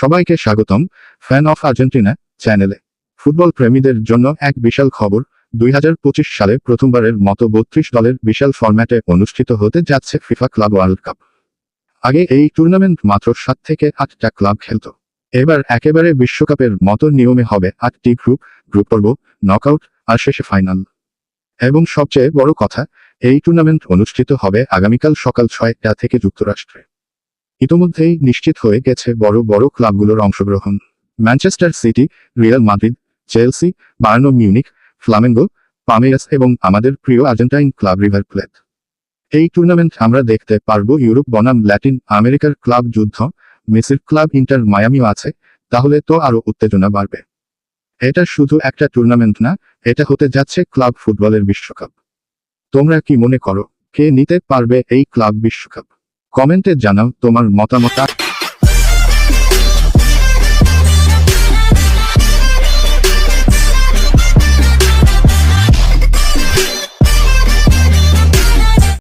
সবাইকে স্বাগতম fan of Argentina চ্যানেলে। ফুটবল প্রেমীদের জন্য এক বিশাল খবর, দুই হাজার পঁচিশ সালে প্রথমবারের মতো বত্রিশ দলের বিশাল ফরম্যাটে অনুষ্ঠিত হতে যাচ্ছে ফিফা ক্লাব ওয়ার্ল্ড কাপ। আগে এই টুর্নামেন্ট মাত্র সাত থেকে আটটা ক্লাব খেলত। এবার একেবারে বিশ্বকাপের মতো নিয়মে হবে আটটি গ্রুপ গ্রুপ পর্ব, নকআউট আর শেষে ফাইনাল। এবং সবচেয়ে বড় কথা, এই টুর্নামেন্ট অনুষ্ঠিত হবে আগামীকাল সকাল ছয়টা থেকে যুক্তরাষ্ট্রে। ইতোমধ্যেই নিশ্চিত হয়ে গেছে বড় বড় ক্লাবগুলোর অংশগ্রহণ। Manchester City, Real Madrid, Chelsea Bayern Munich Flamengo Palmeiras এবং আমাদের প্রিয় আর্জেন্টাইন ক্লাব রিভার প্লেট। এই টুর্নামেন্ট আমরা দেখতে পারব ইউরোপ বনাম ল্যাটিন আমেরিকার ক্লাব যুদ্ধ। মেসির ক্লাব ইন্টার মায়ামিও আছে, তাহলে তো আরও উত্তেজনা বাড়বে। এটা শুধু একটা টুর্নামেন্ট না, এটা হতে যাচ্ছে ক্লাব ফুটবলের বিশ্বকাপ। তোমরা কি মনে করো, কে নিতে পারবে এই ক্লাব বিশ্বকাপ? কমেন্টে জানাও তোমার মতামত।